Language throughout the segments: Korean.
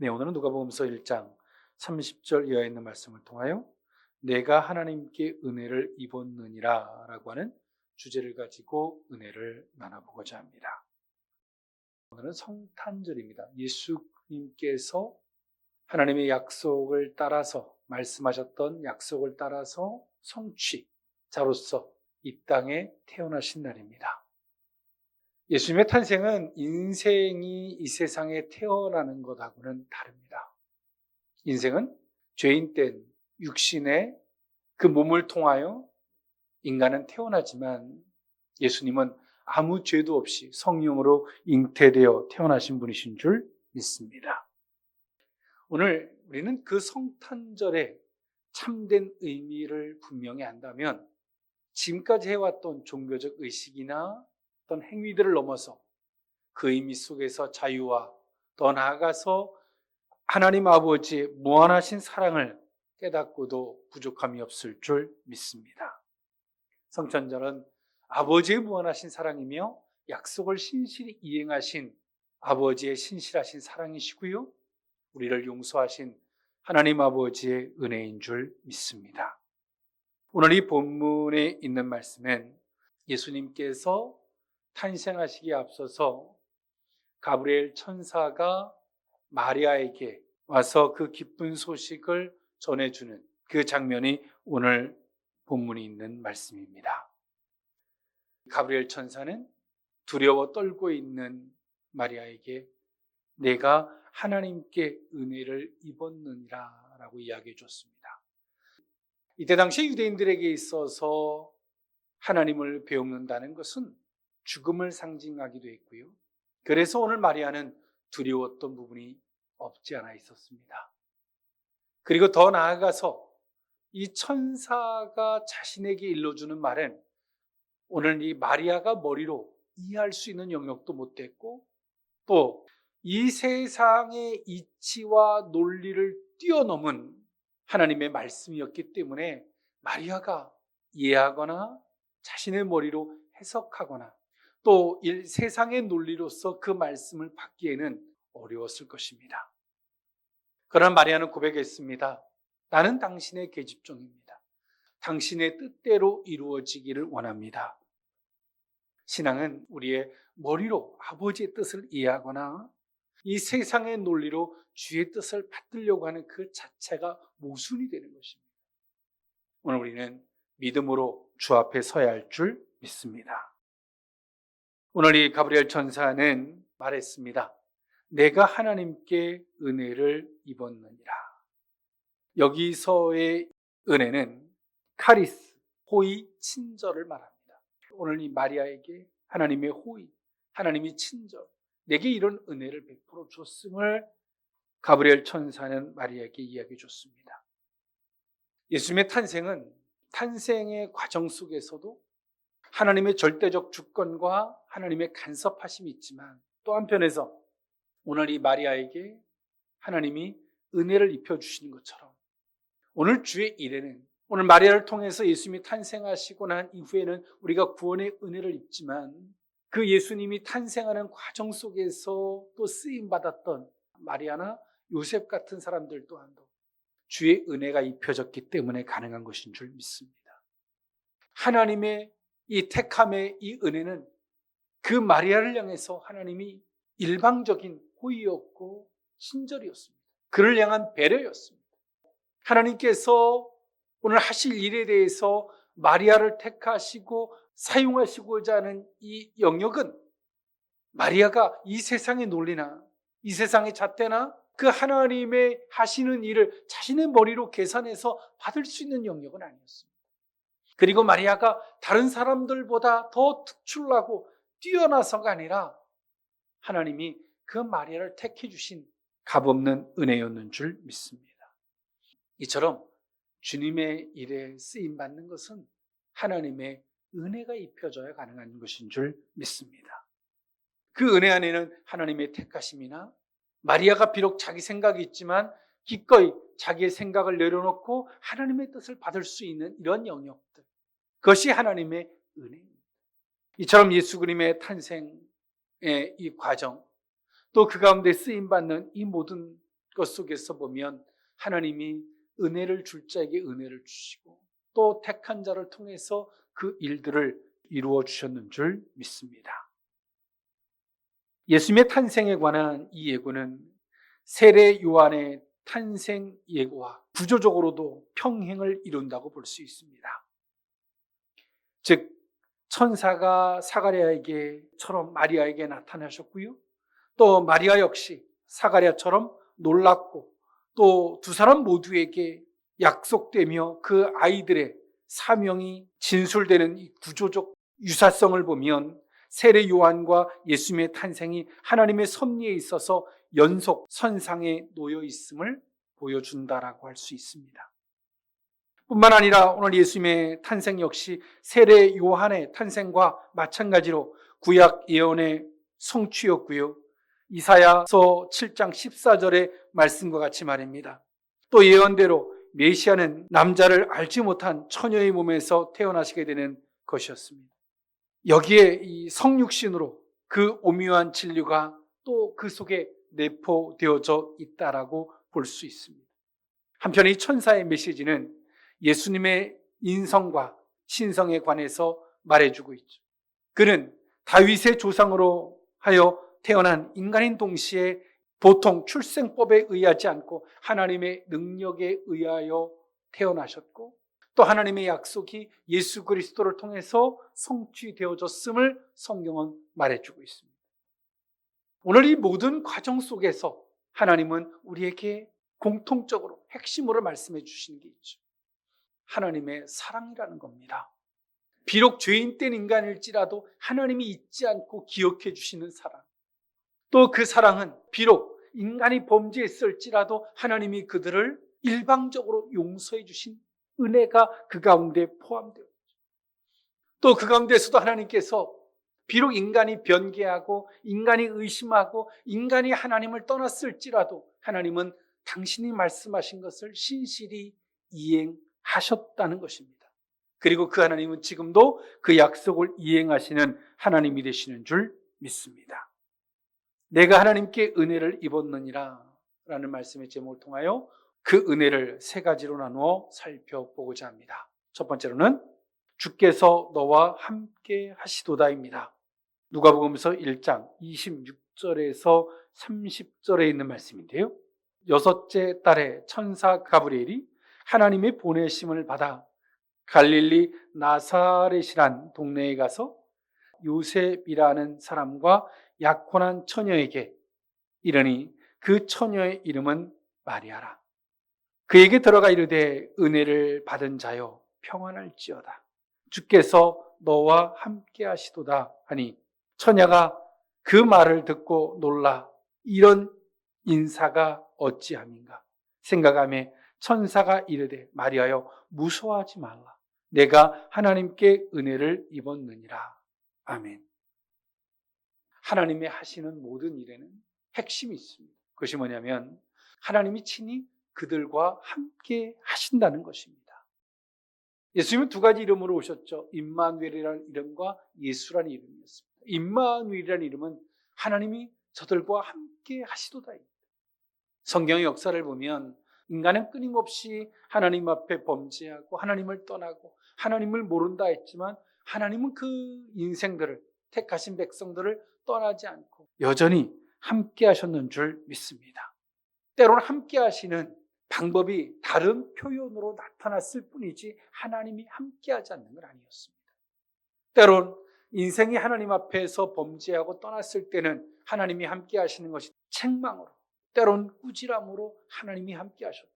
네, 오늘은 누가복음서 1장 30절 이하에 있는 말씀을 통하여 내가 하나님께 은혜를 입었느니라라고 하는 주제를 가지고 은혜를 나눠보고자 합니다. 오늘은 성탄절입니다. 예수님께서 하나님의 약속을 따라서 말씀하셨던 약속을 따라서 성취자로서 이 땅에 태어나신 날입니다. 예수님의 탄생은 인생이 이 세상에 태어나는 것하고는 다릅니다. 인생은 죄인 된 육신의 그 몸을 통하여 인간은 태어나지만 예수님은 아무 죄도 없이 성령으로 잉태되어 태어나신 분이신 줄 믿습니다. 오늘 우리는 그 성탄절의 참된 의미를 분명히 안다면 지금까지 해왔던 종교적 의식이나 어떤 행위들을 넘어서 그 의미 속에서 자유와 더 나아가서 하나님 아버지의 무한하신 사랑을 깨닫고도 부족함이 없을 줄 믿습니다. 성천절은 아버지의 무한하신 사랑이며 약속을 신실히 이행하신 아버지의 신실하신 사랑이시고요. 우리를 용서하신 하나님 아버지의 은혜인 줄 믿습니다. 오늘 이 본문에 있는 말씀은 예수님께서 탄생하시기에 앞서서 가브리엘 천사가 마리아에게 와서 그 기쁜 소식을 전해주는 그 장면이 오늘 본문이 있는 말씀입니다. 가브리엘 천사는 두려워 떨고 있는 마리아에게 내가 하나님께 은혜를 입었느니라 라고 이야기해 줬습니다. 이때 당시 유대인들에게 있어서 하나님을 배우는다는 것은 죽음을 상징하기도 했고요. 그래서 오늘 마리아는 두려웠던 부분이 없지 않아 있었습니다. 그리고 더 나아가서 이 천사가 자신에게 일러주는 말은 오늘 이 마리아가 머리로 이해할 수 있는 영역도 못 됐고 또 이 세상의 이치와 논리를 뛰어넘은 하나님의 말씀이었기 때문에 마리아가 이해하거나 자신의 머리로 해석하거나 또 세상의 논리로서 그 말씀을 받기에는 어려웠을 것입니다. 그러나 마리아는 고백했습니다. 나는 당신의 계집종입니다. 당신의 뜻대로 이루어지기를 원합니다. 신앙은 우리의 머리로 아버지의 뜻을 이해하거나 이 세상의 논리로 주의 뜻을 받들려고 하는 그 자체가 모순이 되는 것입니다. 오늘 우리는 믿음으로 주 앞에 서야 할 줄 믿습니다. 오늘 이 가브리엘 천사는 말했습니다. 내가 하나님께 은혜를 입었느니라. 여기서의 은혜는 카리스, 호의, 친절을 말합니다. 오늘 이 마리아에게 하나님의 호의, 하나님의 친절, 내게 이런 은혜를 베풀어 줬음을 가브리엘 천사는 마리아에게 이야기해 줬습니다. 예수님의 탄생은 탄생의 과정 속에서도 하나님의 절대적 주권과 하나님의 간섭하심이 있지만 또 한편에서 오늘 이 마리아에게 하나님이 은혜를 입혀 주시는 것처럼 오늘 주의 일에는 오늘 마리아를 통해서 예수님이 탄생하시고 난 이후에는 우리가 구원의 은혜를 입지만 그 예수님이 탄생하는 과정 속에서 또 쓰임 받았던 마리아나 요셉 같은 사람들 또한도 주의 은혜가 입혀졌기 때문에 가능한 것인 줄 믿습니다. 하나님의 이 택함의 이 은혜는 그 마리아를 향해서 하나님이 일방적인 호의였고 친절이었습니다. 그를 향한 배려였습니다. 하나님께서 오늘 하실 일에 대해서 마리아를 택하시고 사용하시고자 하는 이 영역은 마리아가 이 세상의 논리나 이 세상의 잣대나 그 하나님의 하시는 일을 자신의 머리로 계산해서 받을 수 있는 영역은 아니었습니다. 그리고 마리아가 다른 사람들보다 더 특출나고 뛰어나서가 아니라 하나님이 그 마리아를 택해 주신 값없는 은혜였는 줄 믿습니다. 이처럼 주님의 일에 쓰임 받는 것은 하나님의 은혜가 입혀져야 가능한 것인 줄 믿습니다. 그 은혜 안에는 하나님의 택하심이나 마리아가 비록 자기 생각이 있지만 기꺼이 자기의 생각을 내려놓고 하나님의 뜻을 받을 수 있는 이런 영역들. 그것이 하나님의 은혜입니다. 이처럼 예수 그림의 탄생의 이 과정, 또 그 가운데 쓰임 받는 이 모든 것 속에서 보면 하나님이 은혜를 줄 자에게 은혜를 주시고 또 택한 자를 통해서 그 일들을 이루어 주셨는 줄 믿습니다. 예수님의 탄생에 관한 이 예고는 세례 요한의 탄생 예고와 구조적으로도 평행을 이룬다고 볼 수 있습니다. 즉 천사가 사가랴에게처럼 마리아에게 나타나셨고요. 또 마리아 역시 사가랴처럼 놀랐고 또 두 사람 모두에게 약속되며 그 아이들의 사명이 진술되는 이 구조적 유사성을 보면 세례 요한과 예수님의 탄생이 하나님의 섭리에 있어서 연속 선상에 놓여 있음을 보여준다라고 할 수 있습니다. 뿐만 아니라 오늘 예수님의 탄생 역시 세례 요한의 탄생과 마찬가지로 구약 예언의 성취였고요. 이사야서 7장 14절의 말씀과 같이 말입니다. 또 예언대로 메시아는 남자를 알지 못한 처녀의 몸에서 태어나시게 되는 것이었습니다. 여기에 이 성육신으로 그 오묘한 진리가 또 그 속에 내포되어져 있다라고 볼 수 있습니다. 한편 이 천사의 메시지는 예수님의 인성과 신성에 관해서 말해주고 있죠. 그는 다윗의 조상으로 하여 태어난 인간인 동시에 보통 출생법에 의하지 않고 하나님의 능력에 의하여 태어나셨고 또 하나님의 약속이 예수 그리스도를 통해서 성취되어졌음을 성경은 말해주고 있습니다. 오늘 이 모든 과정 속에서 하나님은 우리에게 공통적으로 핵심으로 말씀해 주시는 게 있죠. 하나님의 사랑이라는 겁니다. 비록 죄인 된 인간일지라도 하나님이 잊지 않고 기억해 주시는 사랑. 또 그 사랑은 비록 인간이 범죄했을지라도 하나님이 그들을 일방적으로 용서해 주신 은혜가 그 가운데 포함되어 있죠. 또 그 가운데서도 하나님께서 비록 인간이 변개하고 인간이 의심하고 인간이 하나님을 떠났을지라도 하나님은 당신이 말씀하신 것을 신실히 이행 하셨다는 것입니다. 그리고 그 하나님은 지금도 그 약속을 이행하시는 하나님이 되시는 줄 믿습니다. 내가 하나님께 은혜를 입었느니라 라는 말씀의 제목을 통하여 그 은혜를 세 가지로 나누어 살펴보고자 합니다. 첫 번째로는 주께서 너와 함께 하시도다입니다. 누가복음서 1장 26절에서 30절에 있는 말씀인데요. 여섯째 딸의 천사 가브리엘이 하나님의 보내심을 받아 갈릴리 나사렛이란 동네에 가서 요셉이라는 사람과 약혼한 처녀에게 이르니 그 처녀의 이름은 마리아라. 그에게 들어가 이르되 은혜를 받은 자여 평안할지어다. 주께서 너와 함께 하시도다 하니 처녀가 그 말을 듣고 놀라 이런 인사가 어찌함인가 생각함에 천사가 이르되 마리아여 무서워하지 말라. 내가 하나님께 은혜를 입었느니라. 아멘. 하나님의 하시는 모든 일에는 핵심이 있습니다. 그것이 뭐냐면 하나님이 친히 그들과 함께 하신다는 것입니다. 예수님은 두 가지 이름으로 오셨죠. 임마누엘이라는 이름과 예수라는 이름이었습니다. 임마누엘이라는 이름은 하나님이 저들과 함께 하시도다입니다 성경의 역사를 보면 인간은 끊임없이 하나님 앞에 범죄하고 하나님을 떠나고 하나님을 모른다 했지만 하나님은 그 인생들을 택하신 백성들을 떠나지 않고 여전히 함께 하셨는 줄 믿습니다. 때로는 함께 하시는 방법이 다른 표현으로 나타났을 뿐이지 하나님이 함께 하지 않는 건 아니었습니다. 때론 인생이 하나님 앞에서 범죄하고 떠났을 때는 하나님이 함께 하시는 것이 책망으로 때론 꾸지람으로 하나님이 함께 하셨고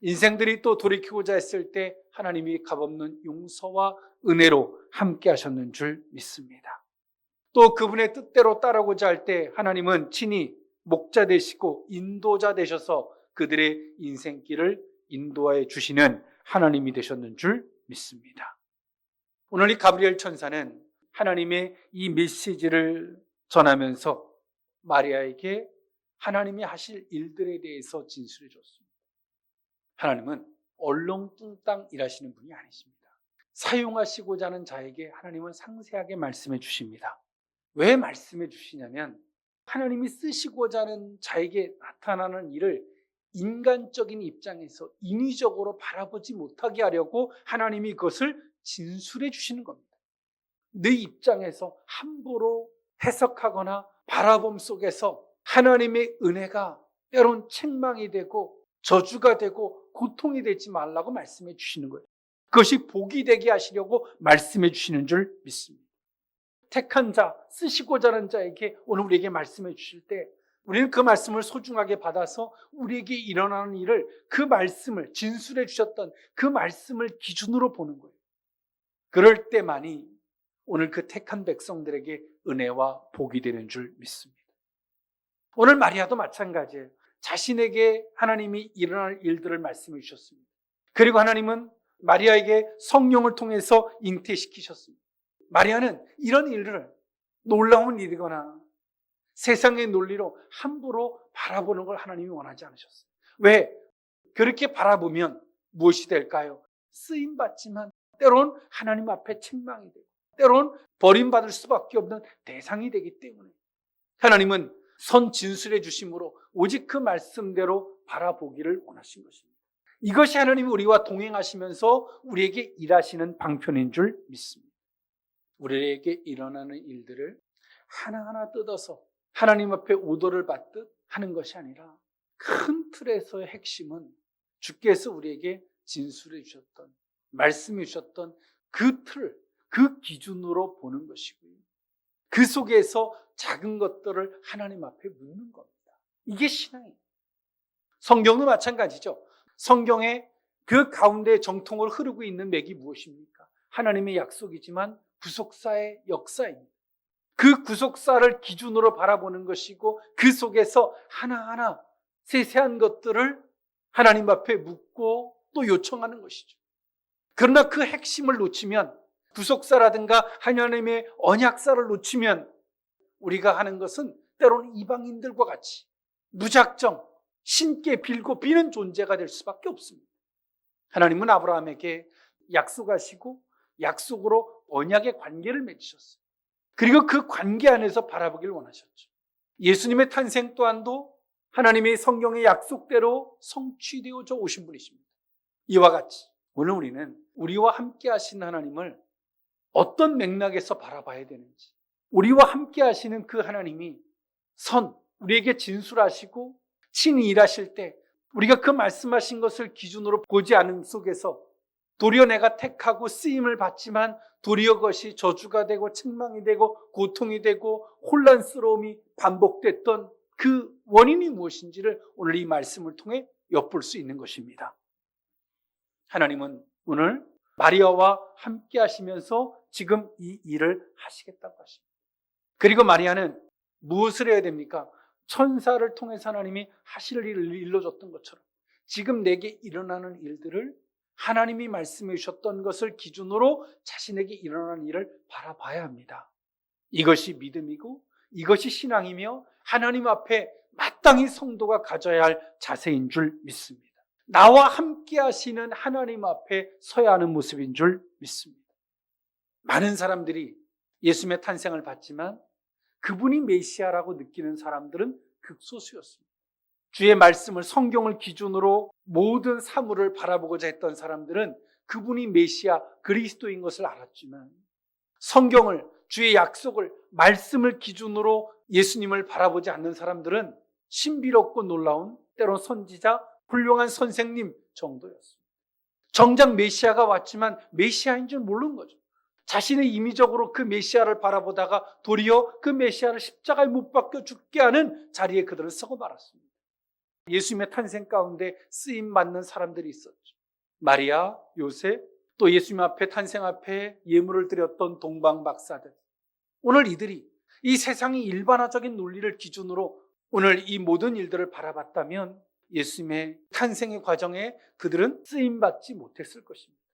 인생들이 또 돌이키고자 했을 때 하나님이 값없는 용서와 은혜로 함께 하셨는 줄 믿습니다. 또 그분의 뜻대로 따르고자 할 때 하나님은 친히 목자 되시고 인도자 되셔서 그들의 인생길을 인도해 주시는 하나님이 되셨는 줄 믿습니다. 오늘 이 가브리엘 천사는 하나님의 이 메시지를 전하면서 마리아에게 하나님이 하실 일들에 대해서 진술해 줬습니다. 하나님은 얼렁뚱땅 일하시는 분이 아니십니다. 사용하시고자 하는 자에게 하나님은 상세하게 말씀해 주십니다. 왜 말씀해 주시냐면 하나님이 쓰시고자 하는 자에게 나타나는 일을 인간적인 입장에서 인위적으로 바라보지 못하게 하려고 하나님이 그것을 진술해 주시는 겁니다. 내 입장에서 함부로 해석하거나 바라봄 속에서 하나님의 은혜가 때론 책망이 되고 저주가 되고 고통이 되지 말라고 말씀해 주시는 거예요. 그것이 복이 되게 하시려고 말씀해 주시는 줄 믿습니다. 택한 자, 쓰시고자 하는 자에게 오늘 우리에게 말씀해 주실 때 우리는 그 말씀을 소중하게 받아서 우리에게 일어나는 일을 그 말씀을 진술해 주셨던 그 말씀을 기준으로 보는 거예요. 그럴 때만이 오늘 그 택한 백성들에게 은혜와 복이 되는 줄 믿습니다. 오늘 마리아도 마찬가지예요. 자신에게 하나님이 일어날 일들을 말씀해 주셨습니다. 그리고 하나님은 마리아에게 성령을 통해서 잉태시키셨습니다. 마리아는 이런 일을 놀라운 일이거나 세상의 논리로 함부로 바라보는 걸 하나님이 원하지 않으셨어요. 왜? 그렇게 바라보면 무엇이 될까요? 쓰임 받지만 때론 하나님 앞에 책망이 되고 때론 버림받을 수밖에 없는 대상이 되기 때문에 하나님은 선 진술해 주심으로 오직 그 말씀대로 바라보기를 원하신 것입니다. 이것이 하나님이 우리와 동행하시면서 우리에게 일하시는 방편인 줄 믿습니다. 우리에게 일어나는 일들을 하나하나 뜯어서 하나님 앞에 오도를 받듯 하는 것이 아니라 큰 틀에서의 핵심은 주께서 우리에게 진술해 주셨던 말씀해 주셨던 그 틀, 그 기준으로 보는 것이고요. 그 속에서 작은 것들을 하나님 앞에 묻는 겁니다. 이게 신앙이에요. 성경도 마찬가지죠. 성경에 그 가운데 정통을 흐르고 있는 맥이 무엇입니까? 하나님의 약속이지만 구속사의 역사입니다. 그 구속사를 기준으로 바라보는 것이고 그 속에서 하나하나 세세한 것들을 하나님 앞에 묻고 또 요청하는 것이죠. 그러나 그 핵심을 놓치면 구속사라든가 하나님의 언약사를 놓치면 우리가 하는 것은 때로는 이방인들과 같이 무작정 신께 빌고 비는 존재가 될 수밖에 없습니다. 하나님은 아브라함에게 약속하시고 약속으로 언약의 관계를 맺으셨어요. 그리고 그 관계 안에서 바라보길 원하셨죠. 예수님의 탄생 또한도 하나님의 성경의 약속대로 성취되어져 오신 분이십니다. 이와 같이 오늘 우리는 우리와 함께 하신 하나님을 어떤 맥락에서 바라봐야 되는지, 우리와 함께 하시는 그 하나님이 선, 우리에게 진술하시고 친히 일하실 때 우리가 그 말씀하신 것을 기준으로 보지 않은 속에서 도리어 내가 택하고 쓰임을 받지만 도리어 그것이 저주가 되고 책망이 되고 고통이 되고 혼란스러움이 반복됐던 그 원인이 무엇인지를 오늘 이 말씀을 통해 엿볼 수 있는 것입니다. 하나님은 오늘 마리아와 함께 하시면서 지금 이 일을 하시겠다고 하십니다. 그리고 마리아는 무엇을 해야 됩니까? 천사를 통해서 하나님이 하실 일을 일러줬던 것처럼 지금 내게 일어나는 일들을 하나님이 말씀해 주셨던 것을 기준으로 자신에게 일어나는 일을 바라봐야 합니다. 이것이 믿음이고 이것이 신앙이며 하나님 앞에 마땅히 성도가 가져야 할 자세인 줄 믿습니다. 나와 함께 하시는 하나님 앞에 서야 하는 모습인 줄 믿습니다. 많은 사람들이 예수님의 탄생을 봤지만 그분이 메시아라고 느끼는 사람들은 극소수였습니다. 주의 말씀을 성경을 기준으로 모든 사물을 바라보고자 했던 사람들은 그분이 메시아 그리스도인 것을 알았지만 성경을 주의 약속을 말씀을 기준으로 예수님을 바라보지 않는 사람들은 신비롭고 놀라운 때론 선지자 훌륭한 선생님 정도였습니다. 정작 메시아가 왔지만 메시아인 줄 모르는 거죠. 자신의 임의적으로 그 메시아를 바라보다가 도리어 그 메시아를 십자가에 못 박혀 죽게 하는 자리에 그들은 서고 말았습니다. 예수님의 탄생 가운데 쓰임 받는 사람들이 있었죠. 마리아, 요셉, 또 예수님 앞에 탄생 앞에 예물을 드렸던 동방 박사들. 오늘 이들이 이 세상의 일반화적인 논리를 기준으로 오늘 이 모든 일들을 바라봤다면 예수님의 탄생의 과정에 그들은 쓰임 받지 못했을 것입니다.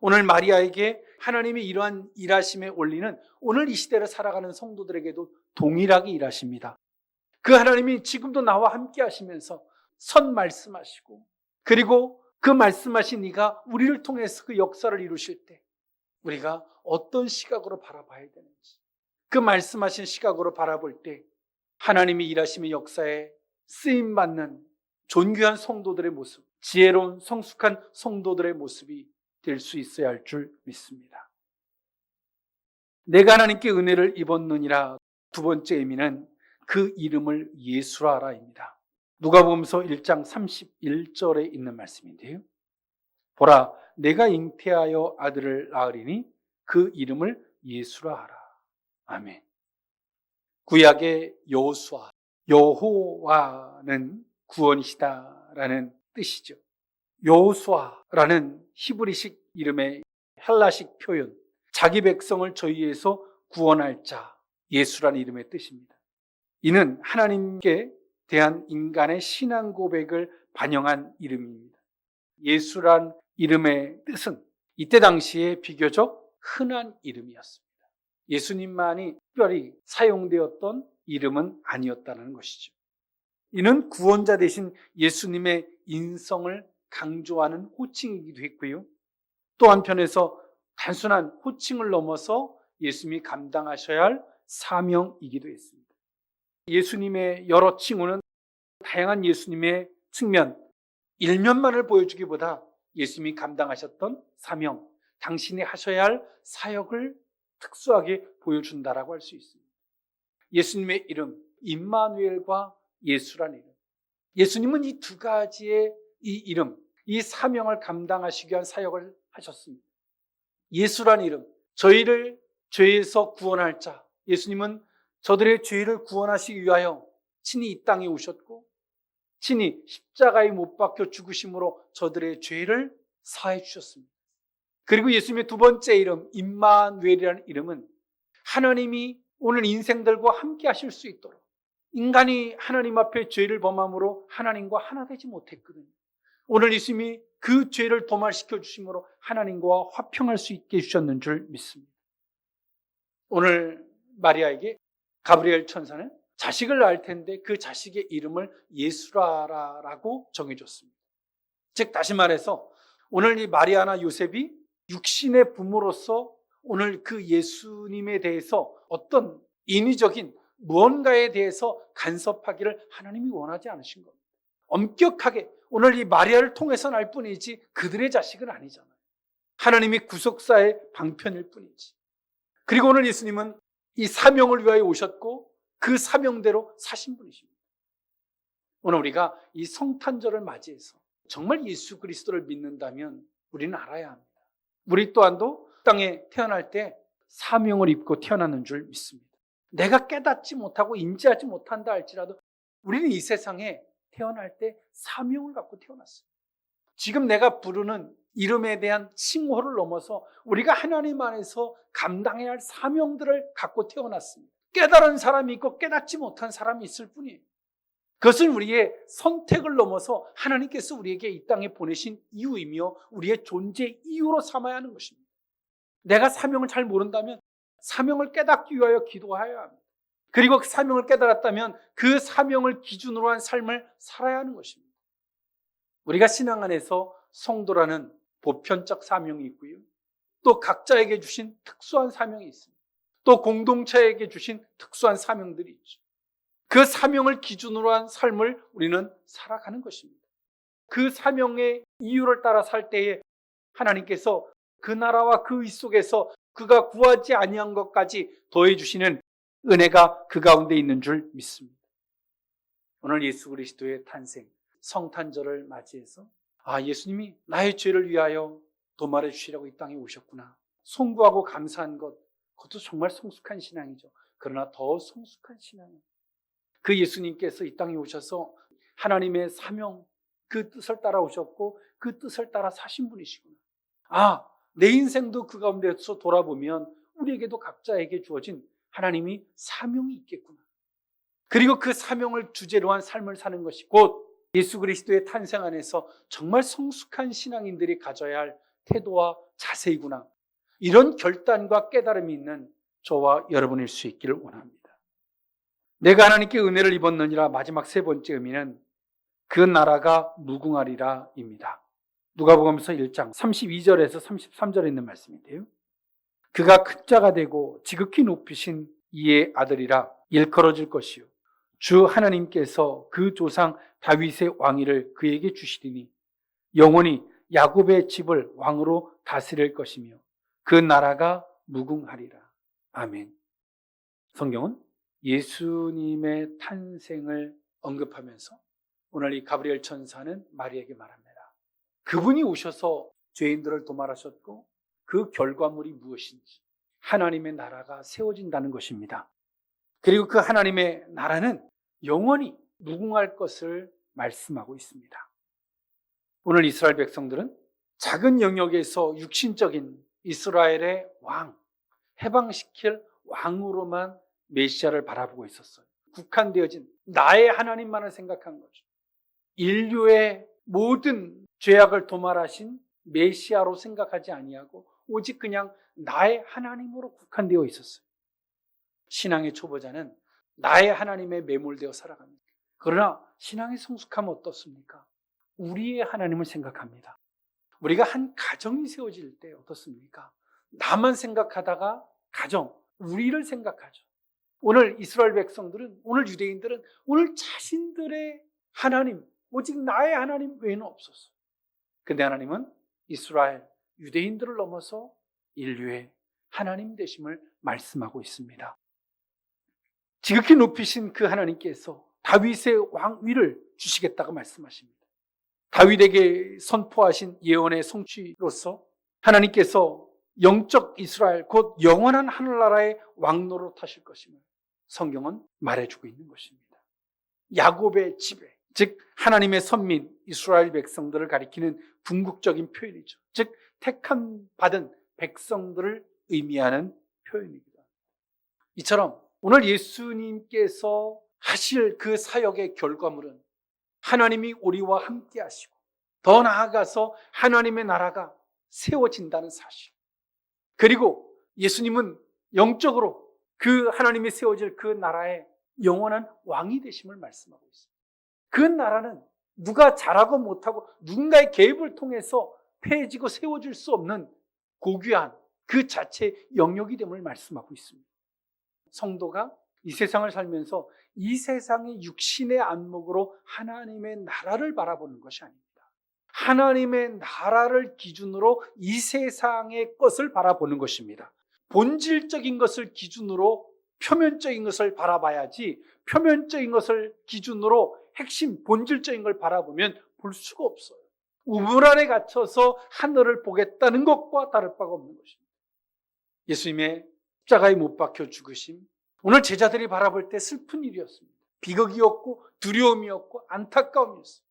오늘 마리아에게 하나님이 이러한 일하심에 올리는 오늘 이 시대를 살아가는 성도들에게도 동일하게 일하십니다. 그 하나님이 지금도 나와 함께 하시면서 선 말씀하시고 그리고 그 말씀하신 이가 우리를 통해서 그 역사를 이루실 때 우리가 어떤 시각으로 바라봐야 되는지 그 말씀하신 시각으로 바라볼 때 하나님이 일하심의 역사에 쓰임 받는 존귀한 성도들의 모습, 지혜로운 성숙한 성도들의 모습이 될 수 있어야 할 줄 믿습니다. 내가 하나님께 은혜를 입었느니라 두 번째 의미는 그 이름을 예수라라입니다. 누가복음서 1장 31절에 있는 말씀인데요. 보라 내가 잉태하여 아들을 낳으리니 그 이름을 예수라 하라. 아멘. 구약의 여호수아 여호와는 구원이시다라는 뜻이죠. 여호수아라는 히브리식 이름의 헬라식 표현 자기 백성을 저희에서 구원할 자 예수라는 이름의 뜻입니다. 이는 하나님께 대한 인간의 신앙 고백을 반영한 이름입니다. 예수란 이름의 뜻은 이때 당시에 비교적 흔한 이름이었습니다. 예수님만이 특별히 사용되었던 이름은 아니었다는 것이죠. 이는 구원자 대신 예수님의 인성을 강조하는 호칭이기도 했고요. 또 한편에서 단순한 호칭을 넘어서 예수님이 감당하셔야 할 사명이기도 했습니다. 예수님의 여러 칭호는 다양한 예수님의 측면, 일면만을 보여주기보다 예수님이 감당하셨던 사명, 당신이 하셔야 할 사역을 특수하게 보여준다라고 할 수 있습니다. 예수님의 이름, 임마누엘과 예수라는 이름. 예수님은 이 두 가지의 이 이름, 이 사명을 감당하시기 위한 사역을 하셨습니다. 예수라는 이름, 저희를 죄에서 구원할 자. 예수님은 저들의 죄를 구원하시기 위하여 친히 이 땅에 오셨고, 친히 십자가에 못 박혀 죽으심으로 저들의 죄를 사해 주셨습니다. 그리고 예수님의 두 번째 이름, 임마누엘이라는 이름은 하나님이 오늘 인생들과 함께 하실 수 있도록 인간이 하나님 앞에 죄를 범함으로 하나님과 하나 되지 못했거든요. 오늘 예수님이 그 죄를 도말시켜 주심으로 하나님과 화평할 수 있게 해주셨는 줄 믿습니다. 오늘 마리아에게 가브리엘 천사는 자식을 낳을 텐데 그 자식의 이름을 예수라라고 정해줬습니다. 즉 다시 말해서 오늘 이 마리아나 요셉이 육신의 부모로서 오늘 그 예수님에 대해서 어떤 인위적인 무언가에 대해서 간섭하기를 하나님이 원하지 않으신 겁니다. 엄격하게 오늘 이 마리아를 통해서 날 뿐이지 그들의 자식은 아니잖아요. 하나님이 구속사의 방편일 뿐이지. 그리고 오늘 예수님은 이 사명을 위하여 오셨고 그 사명대로 사신 분이십니다. 오늘 우리가 이 성탄절을 맞이해서 정말 예수 그리스도를 믿는다면 우리는 알아야 합니다. 우리 또한도 땅에 태어날 때 사명을 입고 태어났는 줄 믿습니다. 내가 깨닫지 못하고 인지하지 못한다 할지라도 우리는 이 세상에 태어날 때 사명을 갖고 태어났어요. 지금 내가 부르는 이름에 대한 칭호를 넘어서 우리가 하나님 안에서 감당해야 할 사명들을 갖고 태어났습니다. 깨달은 사람이 있고 깨닫지 못한 사람이 있을 뿐이에요. 그것은 우리의 선택을 넘어서 하나님께서 우리에게 이 땅에 보내신 이유이며 우리의 존재 이유로 삼아야 하는 것입니다. 내가 사명을 잘 모른다면 사명을 깨닫기 위하여 기도해야 합니다. 그리고 그 사명을 깨달았다면 그 사명을 기준으로 한 삶을 살아야 하는 것입니다. 우리가 신앙 안에서 성도라는 보편적 사명이 있고요. 또 각자에게 주신 특수한 사명이 있습니다. 또 공동체에게 주신 특수한 사명들이 있죠. 그 사명을 기준으로 한 삶을 우리는 살아가는 것입니다. 그 사명의 이유를 따라 살 때에 하나님께서 그 나라와 그의 속에서 그가 구하지 아니한 것까지 더해 주시는 은혜가 그 가운데 있는 줄 믿습니다. 오늘 예수 그리스도의 탄생 성탄절을 맞이해서 아 예수님이 나의 죄를 위하여 도말해 주시려고 이 땅에 오셨구나. 송구하고 감사한 것 그것도 정말 성숙한 신앙이죠. 그러나 더 성숙한 신앙은 그 예수님께서 이 땅에 오셔서 하나님의 사명 그 뜻을 따라 오셨고 그 뜻을 따라 사신 분이시구나. 아, 내 인생도 그 가운데서 돌아보면 우리에게도 각자에게 주어진 하나님이 사명이 있겠구나. 그리고 그 사명을 주제로 한 삶을 사는 것이 곧 예수 그리스도의 탄생 안에서 정말 성숙한 신앙인들이 가져야 할 태도와 자세이구나. 이런 결단과 깨달음이 있는 저와 여러분일 수 있기를 원합니다. 내가 하나님께 은혜를 입었느니라 마지막 세 번째 의미는 그 나라가 무궁하리라입니다. 누가복음서 1장 32절에서 33절에 있는 말씀인데요. 그가 큰 자가 되고 지극히 높으신 이의 아들이라 일컬어질 것이요 주 하나님께서 그 조상 다윗의 왕위를 그에게 주시리니 영원히 야곱의 집을 왕으로 다스릴 것이며 그 나라가 무궁하리라. 아멘. 성경은 예수님의 탄생을 언급하면서 오늘 이 가브리엘 천사는 마리에게 말합니다. 그분이 오셔서 죄인들을 도말하셨고 그 결과물이 무엇인지 하나님의 나라가 세워진다는 것입니다. 그리고 그 하나님의 나라는 영원히 무궁할 것을 말씀하고 있습니다. 오늘 이스라엘 백성들은 작은 영역에서 육신적인 이스라엘의 왕, 해방시킬 왕으로만 메시아를 바라보고 있었어요. 국한되어진 나의 하나님만을 생각한 거죠. 인류의 모든 죄악을 도말하신 메시아로 생각하지 아니하고 오직 그냥 나의 하나님으로 국한되어 있었어요. 신앙의 초보자는 나의 하나님에 매몰되어 살아갑니다. 그러나 신앙의 성숙함은 어떻습니까? 우리의 하나님을 생각합니다. 우리가 한 가정이 세워질 때 어떻습니까? 나만 생각하다가 가정, 우리를 생각하죠. 오늘 이스라엘 백성들은, 오늘 유대인들은 오늘 자신들의 하나님, 오직 나의 하나님 외에는 없었어요. 근데 하나님은 이스라엘, 유대인들을 넘어서 인류의 하나님 되심을 말씀하고 있습니다. 지극히 높이신 그 하나님께서 다윗의 왕위를 주시겠다고 말씀하십니다. 다윗에게 선포하신 예언의 성취로서 하나님께서 영적 이스라엘 곧 영원한 하늘나라의 왕노로 타실 것임을 성경은 말해주고 있는 것입니다. 야곱의 지배, 즉 하나님의 선민 이스라엘 백성들을 가리키는 궁극적인 표현이죠. 즉 택함 받은 백성들을 의미하는 표현입니다. 이처럼 오늘 예수님께서 하실 그 사역의 결과물은 하나님이 우리와 함께 하시고 더 나아가서 하나님의 나라가 세워진다는 사실. 그리고 예수님은 영적으로 그 하나님이 세워질 그 나라의 영원한 왕이 되심을 말씀하고 있습니다. 그 나라는 누가 잘하고 못하고 누군가의 개입을 통해서 폐해지고 세워질 수 없는 고귀한 그 자체 영역이 됨을 말씀하고 있습니다. 성도가 이 세상을 살면서 이 세상의 육신의 안목으로 하나님의 나라를 바라보는 것이 아닙니다. 하나님의 나라를 기준으로 이 세상의 것을 바라보는 것입니다. 본질적인 것을 기준으로 표면적인 것을 바라봐야지 표면적인 것을 기준으로 핵심 본질적인 걸 바라보면 볼 수가 없어요. 우물 안에 갇혀서 하늘을 보겠다는 것과 다를 바가 없는 것입니다. 예수님의 십자가에 못 박혀 죽으심 오늘 제자들이 바라볼 때 슬픈 일이었습니다. 비극이었고 두려움이었고 안타까움이었습니다.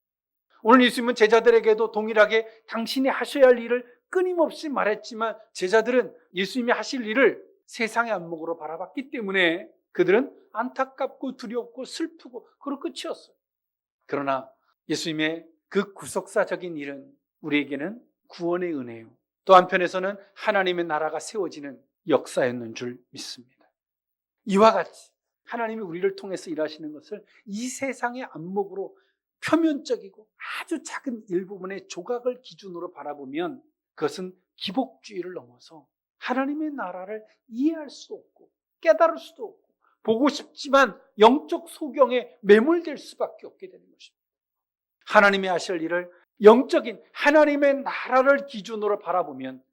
오늘 예수님은 제자들에게도 동일하게 당신이 하셔야 할 일을 끊임없이 말했지만 제자들은 예수님이 하실 일을 세상의 안목으로 바라봤기 때문에 그들은 안타깝고 두렵고 슬프고 그로 끝이었어요. 그러나 예수님의 그 구속사적인 일은 우리에게는 구원의 은혜요. 또 한편에서는 하나님의 나라가 세워지는 역사였는 줄 믿습니다. 이와 같이 하나님이 우리를 통해서 일하시는 것을 이 세상의 안목으로 표면적이고 아주 작은 일부분의 조각을 기준으로 바라보면 그것은 기복주의를 넘어서 하나님의 나라를 이해할 수도 없고 깨달을 수도 없고 보고 싶지만 영적 소경에 매몰될 수밖에 없게 되는 것입니다. 하나님의 하실 일을 영적인 하나님의 나라를 기준으로 바라보면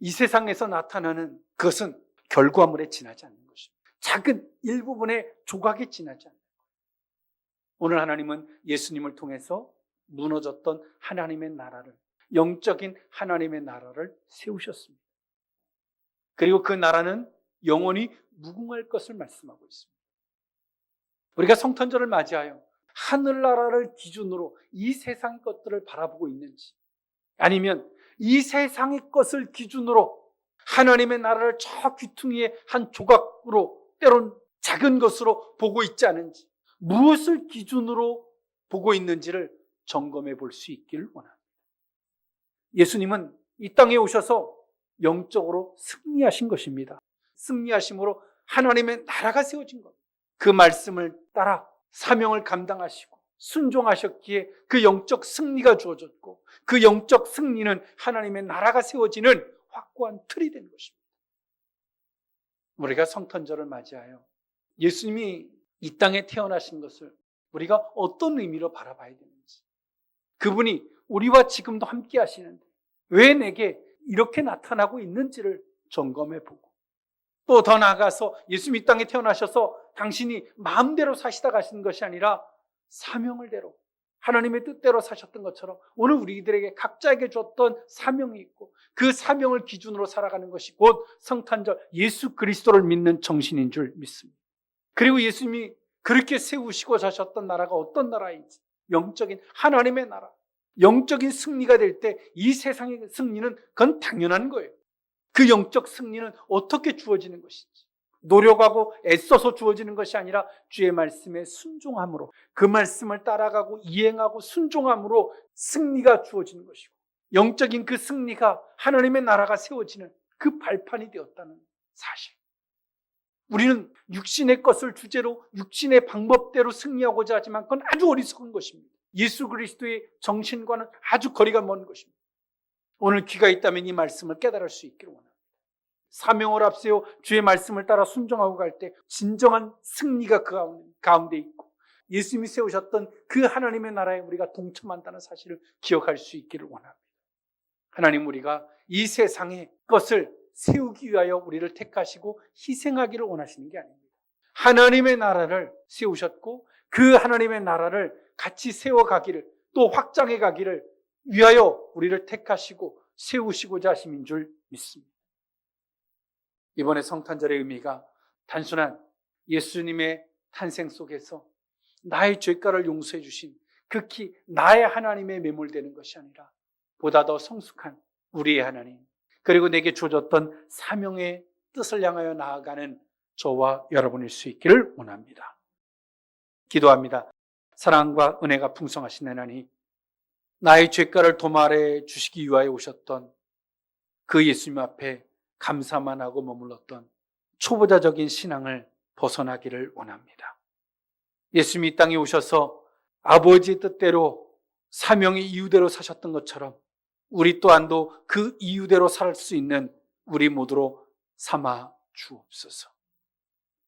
이 세상에서 나타나는 그것은 결과물에 지나지 않는 것입니다. 작은 일부분의 조각에 지나지 않는 거예요. 오늘 하나님은 예수님을 통해서 무너졌던 하나님의 나라를 영적인 하나님의 나라를 세우셨습니다. 그리고 그 나라는 영원히 무궁할 것을 말씀하고 있습니다. 우리가 성탄절을 맞이하여 하늘나라를 기준으로 이 세상 것들을 바라보고 있는지 아니면 이 세상의 것을 기준으로 하나님의 나라를 저 귀퉁이의 한 조각으로 때론 작은 것으로 보고 있지 않은지 무엇을 기준으로 보고 있는지를 점검해 볼 수 있기를 원합니다. 예수님은 이 땅에 오셔서 영적으로 승리하신 것입니다. 승리하심으로 하나님의 나라가 세워진 것. 그 말씀을 따라 사명을 감당하시고 순종하셨기에 그 영적 승리가 주어졌고 그 영적 승리는 하나님의 나라가 세워지는 확고한 틀이 된 것입니다. 우리가 성탄절을 맞이하여 예수님이 이 땅에 태어나신 것을 우리가 어떤 의미로 바라봐야 되는지. 그분이 우리와 지금도 함께 하시는데 왜 내게 이렇게 나타나고 있는지를 점검해 보고 또 더 나아가서 예수님 이 땅에 태어나셔서 당신이 마음대로 사시다 가시는 것이 아니라 사명을 대로 하나님의 뜻대로 사셨던 것처럼 오늘 우리들에게 각자에게 줬던 사명이 있고 그 사명을 기준으로 살아가는 것이 곧 성탄절 예수 그리스도를 믿는 정신인 줄 믿습니다. 그리고 예수님이 그렇게 세우시고 자셨던 나라가 어떤 나라인지 영적인 하나님의 나라 영적인 승리가 될 때 이 세상의 승리는 그건 당연한 거예요. 그 영적 승리는 어떻게 주어지는 것인지 노력하고 애써서 주어지는 것이 아니라 주의 말씀에 순종함으로 그 말씀을 따라가고 이행하고 순종함으로 승리가 주어지는 것이고 영적인 그 승리가 하나님의 나라가 세워지는 그 발판이 되었다는 사실. 우리는 육신의 것을 주제로 육신의 방법대로 승리하고자 하지만 그건 아주 어리석은 것입니다. 예수 그리스도의 정신과는 아주 거리가 먼 것입니다. 오늘 귀가 있다면 이 말씀을 깨달을 수 있기를 원합니다. 사명을 앞세워 주의 말씀을 따라 순종하고 갈 때 진정한 승리가 그 가운데 있고 예수님이 세우셨던 그 하나님의 나라에 우리가 동참한다는 사실을 기억할 수 있기를 원합니다. 하나님 우리가 이 세상의 것을 세우기 위하여 우리를 택하시고 희생하기를 원하시는 게 아닙니다. 하나님의 나라를 세우셨고 그 하나님의 나라를 같이 세워가기를 또 확장해 가기를 위하여 우리를 택하시고 세우시고자 하심인 줄 믿습니다. 이번에 성탄절의 의미가 단순한 예수님의 탄생 속에서 나의 죄가를 용서해 주신 극히 나의 하나님에 매몰되는 것이 아니라 보다 더 성숙한 우리의 하나님 그리고 내게 주어졌던 사명의 뜻을 향하여 나아가는 저와 여러분일 수 있기를 원합니다. 기도합니다. 사랑과 은혜가 풍성하신 하나님 나의 죄가를 도말해 주시기 위하여 오셨던 그 예수님 앞에 감사만 하고 머물렀던 초보자적인 신앙을 벗어나기를 원합니다. 예수님이 이 땅에 오셔서 아버지의 뜻대로 사명의 이유대로 사셨던 것처럼 우리 또한도 그 이유대로 살 수 있는 우리 모두로 삼아 주옵소서.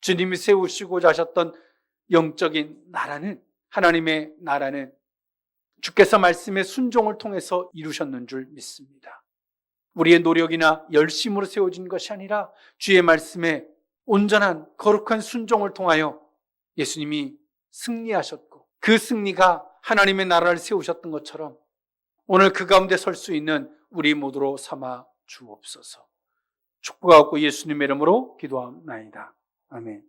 주님이 세우시고자 하셨던 영적인 나라는 하나님의 나라는 주께서 말씀의 순종을 통해서 이루셨는 줄 믿습니다. 우리의 노력이나 열심으로 세워진 것이 아니라 주의 말씀에 온전한 거룩한 순종을 통하여 예수님이 승리하셨고 그 승리가 하나님의 나라를 세우셨던 것처럼 오늘 그 가운데 설 수 있는 우리 모두로 삼아 주옵소서. 축복하고 예수님의 이름으로 기도합나이다. 아멘.